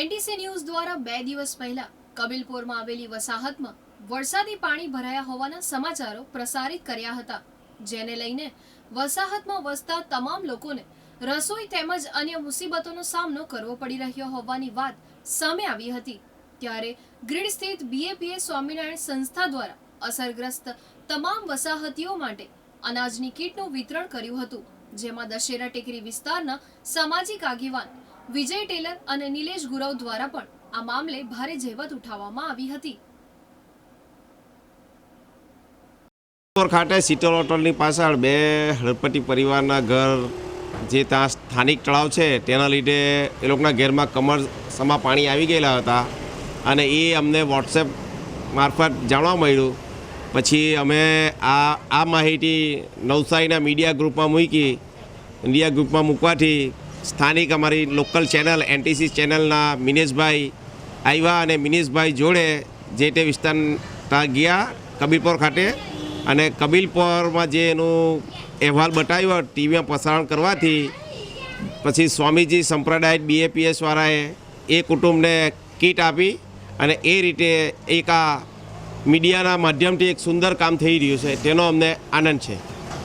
NTC news દ્વારા બે દિવસ પહેલા કબીલપુરમાં આવેલી વસાહતમાં વરસાદી પાણી ભરાયા હોવાના સમાચારો પ્રસારિત કર્યા હતા, જેને લઈને વસાહતમાં વસતા તમામ લોકોને રસોઈ તેમજ અન્ય મુસીબતોનો સામનો કરવો પડી રહ્યો હોવાની વાત સામે આવી હતી. ત્યારે ગ્રીડ સ્થિત બીએપીએ સ્વામિનારાયણ સંસ્થા દ્વારા અસરગ્રસ્ત તમામ વસાહતીઓ માટે અનાજની કીટનું વિતરણ કર્યું હતું, જેમાં દશેરા ટેકરી વિસ્તારના સામાજિક આગેવાન વિજય ટેલર અને નિલેશ ગુરવ દ્વારા પણ આ મામલે ભારે જહેમત ઉઠાવવામાં આવી હતી. ખાતે શીતળ હોટલની પાછળ બે હળપતિ પરિવારના ઘર જે ત્યાં સ્થાનિક તળાવ છે, તેના લીધે એ લોકોના ઘેરમાં કમર સમા પાણી આવી ગયેલા હતા અને એ અમને વોટ્સએપ મારફત જાણવા મળ્યું. પછી અમે આ આ માહિતી નવસારીના મીડિયા ગ્રુપમાં મૂકી, મીડિયા ગ્રુપમાં મૂકવાથી સ્થાનિક અમારી લોકલ ચેનલ એનટીસી ચેનલના મિનેશભાઈ આવ્યા અને મિનેશભાઈ જોડે જે તે વિસ્તાર ત્યાં ગયા કબીરપોર ખાતે અને કબીલપોરમાં જે એનું અહેવાલ બતાવ્યો ટીવીમાં પ્રસારણ કરવાથી, પછી સ્વામીજી સંપ્રદાય બીએપીએસવાળાએ એ કુટુંબને કીટ આપી અને એ રીતે એક આ મીડિયાના માધ્યમથી એક સુંદર કામ થઈ રહ્યું છે. તેનો અમને આનંદ છે.